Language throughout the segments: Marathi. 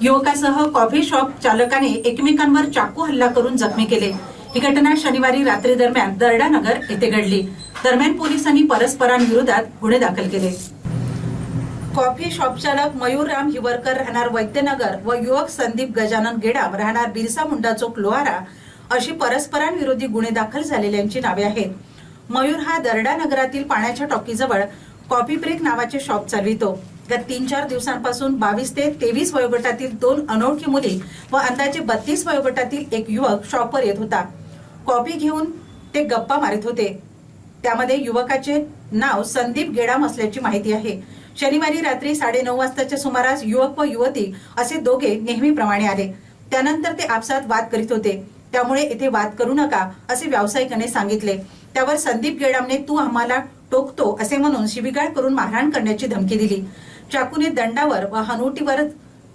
युवकासह कॉफी शॉप चालकाने एकमेकांवर चाकू हल्ला करून जखमी केले. ही घटना शनिवारी रात्री दरम्यान दर्डानगर येथे घडली. दरम्यान पोलिसांनी परस्परांविरोधात गुन्हे दाखल केले. कॉफी शॉप चालक मयूर राम हिवरकर राहणार वैद्यनगर व युवक संदीप गजानन गेडाम राहणार बिरसा मुंडा चौक लोहारा अशी परस्परांविरोधी गुन्हे दाखल झालेल्यांची नावे आहेत. मयूर हा दर्डा नगरातील पाण्याच्या टॉकीजवळ कॉफी ब्रेक नावाचे शॉप चालवितो. गत तीन चार दिवसांपासून बावीस ते तेवीस वयोगटातील दोन अनोळखी मुली व अंदाजे बत्तीस वयोगटातील एक युवक शॉपवर येत होता. कॉफी घेऊन ते गप्पा मारत होते. त्यामध्ये युवकाचे नाव संदीप गेडाम असल्याची माहिती आहे. शनिवारी रात्री साडेनऊ वाजताच्या सुमारास युवक व युवती असे दोघे नेहमीप्रमाणे आले. त्यानंतर ते आपसात वाद करीत होते. त्यामुळे येथे वाद करू नका असे व्यावसायिकाने सांगितले. त्यावर संदीप गेडामने तू आम्हाला टोकतो असे म्हणून शिबिगाळ करून मारहाण करण्याची धमकी दिली. चाकूने दंडावर व हनुटीवर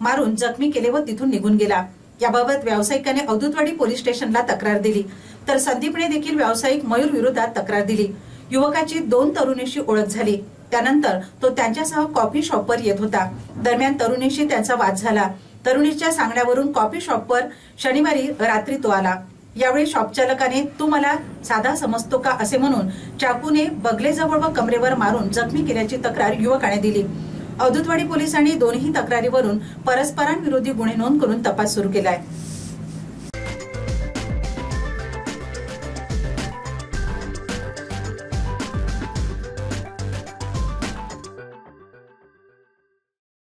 मारून जखमी केले व तिथून निघून गेला. याबाबत व्यावसायिकाने अवधूतवाडी पोलीस स्टेशनला तक्रार दिली. तर संदीपने देखील व्यावसायिक मयूर विरोधात तक्रार दिली. युवकाची दोन तरुणीशी ओळख झाली. त्यानंतर तो त्यांच्यासह कॉफी शॉपवर येत होता. दरम्यान तरुणीशी त्यांचा वाद झाला. तरुणीच्या सांगण्यावरून कॉफी शॉपवर शनिवारी रात्री तो आला. यावेळी शॉप चालकाने तू मला साधा समजतो का? असे म्हणून चाकूने बगलेजवळ व कमरेवर मारून जखमी केल्याची तक्रार युवकाने दिली. अवधूतवाडी पोलिसांनी दोन्ही तक्रारीवरून परस्परांविरोधी गुन्हे नोंद करून तपास सुरू केला आहे